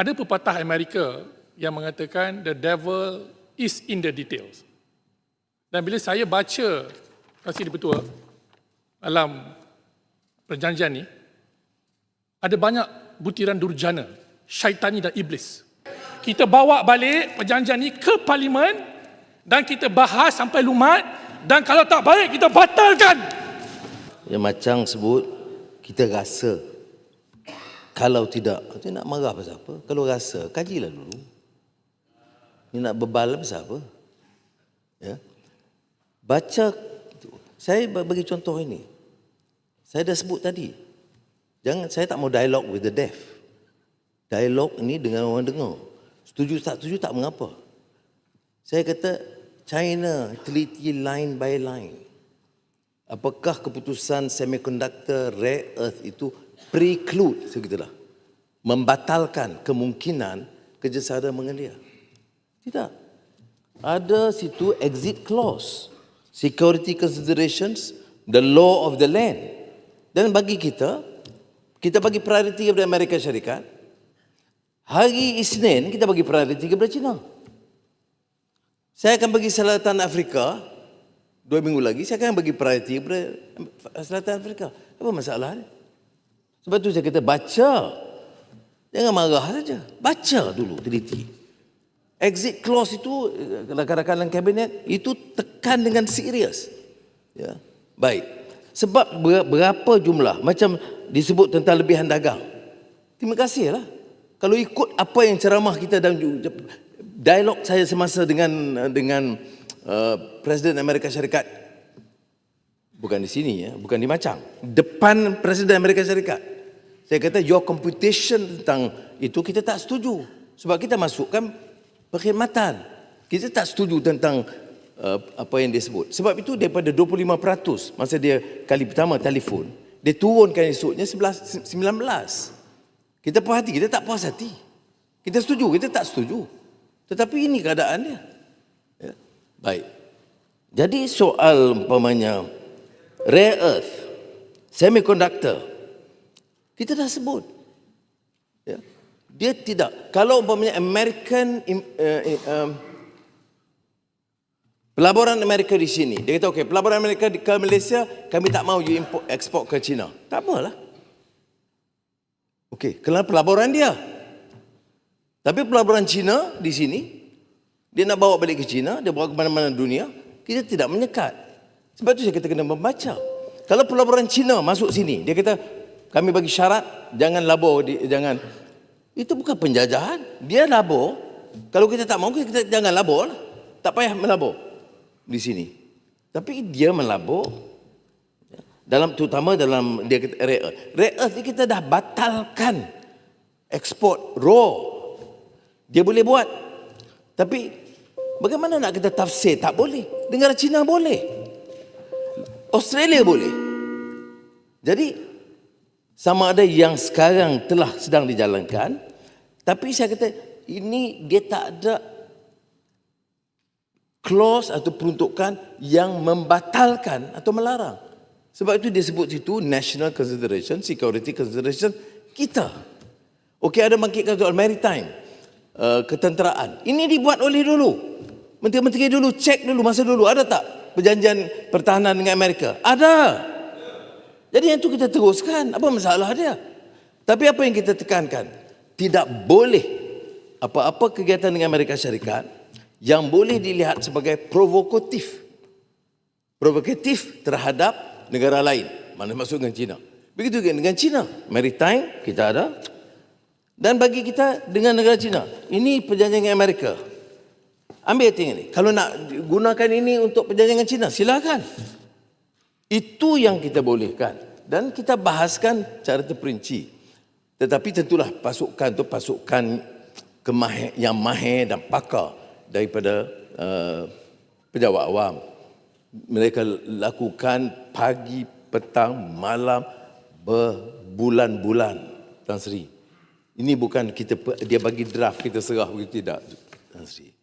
Ada pepatah Amerika yang mengatakan the devil is in the details. Dan bila saya baca kasih di Betua dalam perjanjian ni, ada banyak butiran durjana, syaitani dan iblis. Kita bawa balik perjanjian ni ke parlimen dan kita bahas sampai lumat dan kalau tak baik kita batalkan. Yang macam sebut kita rasa kalau tidak tu nak marah pasal apa? Kalau rasa kajilah dulu. Ni nak bebal pasal apa? Ya. Baca saya bagi contoh ini. Saya dah sebut tadi. Jangan saya tak mau dialog with the deaf. Dialog ni dengan orang dengar. Setuju tak setuju tak mengapa. Saya kata China teliti line by line apakah keputusan semiconductor rare earth itu preclude segitulah? Membatalkan kemungkinan kerjasama dengan dia tidak. Ada situ exit clause. Security considerations the law of the land. Dan bagi kita kita bagi priority kepada Amerika Syarikat hari Isnin kita bagi priority kepada China. Saya akan bagi Selatan Afrika dua minggu lagi saya akan bagi priority kepada Selatan Afrika apa masalah dia sebab tu saya kata baca. Jangan marah saja. Baca dulu teliti. Exit clause itu rakan-rakan dalam kabinet itu tekan dengan serius. Ya. Baik. Sebab berapa jumlah macam disebut tentang lebihan dagang. Terima kasihlah. Kalau ikut apa yang ceramah kita dan dialog saya semasa dengan dengan uh, Presiden Amerika Syarikat bukan di sini ya, bukan di Macang. Depan Presiden Amerika Syarikat. Saya kata your computation tentang itu kita tak setuju. Sebab kita masukkan perkhidmatan. Kita tak setuju tentang uh, apa yang dia sebut. Sebab itu daripada 25% masa dia kali pertama telefon, dia turunkan esoknya 11, 19. Kita puas hati, kita tak puas hati. Kita setuju, kita tak setuju. Tetapi ini keadaannya. Ya. Baik. Jadi soal umpamanya rare earth, semiconductor, kita dah sebut. Ya. Dia tidak. Kalau umpamanya American uh, um, pelaburan Amerika di sini, dia kata okey, pelaburan Amerika ke Malaysia, kami tak mau you import ekspor ke China. Tak apalah. Okey, kerana pelaburan dia. Tapi pelaburan China di sini, dia nak bawa balik ke China, dia bawa ke mana-mana dunia, kita tidak menyekat. Sebab itu kata kena membaca. Kalau pelaburan China masuk sini, dia kata kami bagi syarat jangan labur jangan itu bukan penjajahan. Dia labur. Kalau kita tak mahu kita jangan labur. Lah. Tak payah melabur di sini. Tapi dia melabur dalam terutama dalam dia kata rare earth. Rare earth ni kita dah batalkan ekspor raw. Dia boleh buat. Tapi bagaimana nak kita tafsir? Tak boleh. Negara Cina boleh. Australia boleh. Jadi sama ada yang sekarang telah sedang dijalankan. Tapi saya kata ini dia tak ada clause atau peruntukan yang membatalkan atau melarang. Sebab itu dia sebut situ national consideration, security consideration kita. Okey ada bangkitkan soal maritime, uh, ketenteraan. Ini dibuat oleh dulu. Menteri-menteri dulu cek dulu masa dulu ada tak perjanjian pertahanan dengan Amerika? Ada. Jadi yang itu kita teruskan. Apa masalah dia? Tapi apa yang kita tekankan? Tidak boleh apa-apa kegiatan dengan Amerika Syarikat yang boleh dilihat sebagai provokatif. Provokatif terhadap negara lain. Mana masuk dengan China. Begitu juga dengan China. Maritime kita ada. Dan bagi kita dengan negara China. Ini perjanjian dengan Amerika. Ambil hati ini. Kalau nak gunakan ini untuk perjanjian China, silakan. Itu yang kita bolehkan. Dan kita bahaskan cara terperinci. Tetapi tentulah pasukan itu pasukan kemahir, yang mahir dan pakar daripada uh, pejabat awam. Mereka lakukan pagi, petang, malam, berbulan-bulan. Tan Sri. Ini bukan kita dia bagi draft kita serah begitu tidak Tan Sri.